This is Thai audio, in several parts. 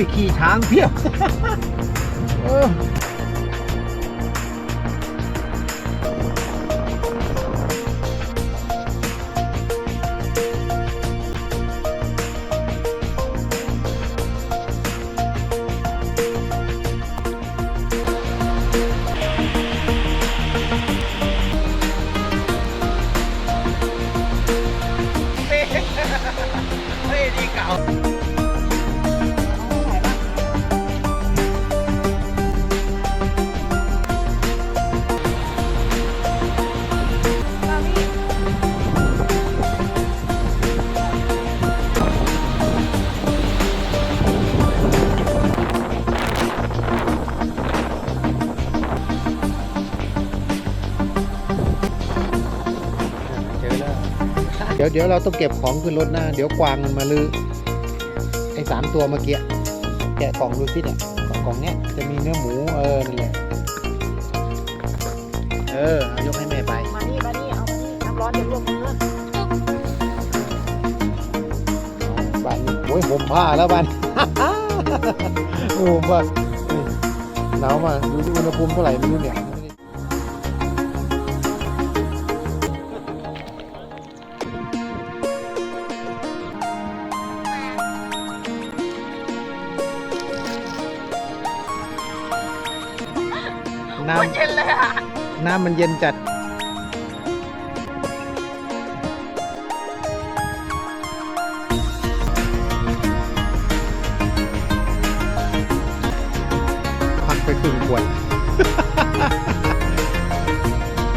ยขี่ช้างเพียบเออเฮ้ยดีเก่า เดี๋ยวเดี๋ยวเราต้องเก็บของขึ้นรถนะเดี๋ยวกวางมันมาลือไอ้สามตัวเมื่อกี้แกะกล่องดูสิเนี่ยกล่องกล่องเนี้ยจะมีเนื้อหมูเออนั่นแหละเออเอายกให้แม่ไปมานี่มานี่เอามานี่น้ำร้อนเดี๋ยวลวกมือบ้านนี้โอ้ยห่มผ้าแล้วบ้านโอ้ห่มผ้านี่หนาวมากดูที่อุณหภูมิเท่าไหร่ไม่รู้เนี่ย น้โคตรเย็นเลยอะำน้ำมันเย็นจัด พักไปครึ่งขวด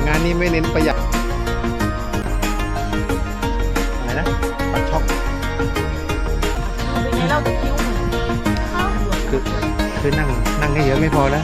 งานนี้ไม่เน้นประหยัด อะไรนะปัดช่อง เป็นไงเล่าตะคิ้วคือคือนั่งนั่งให้เยอะไม่พอนะ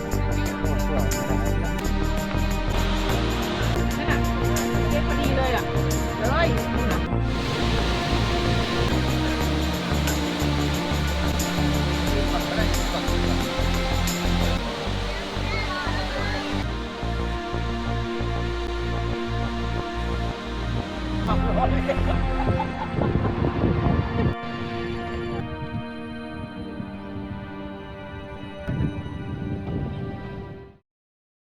Oh, my God.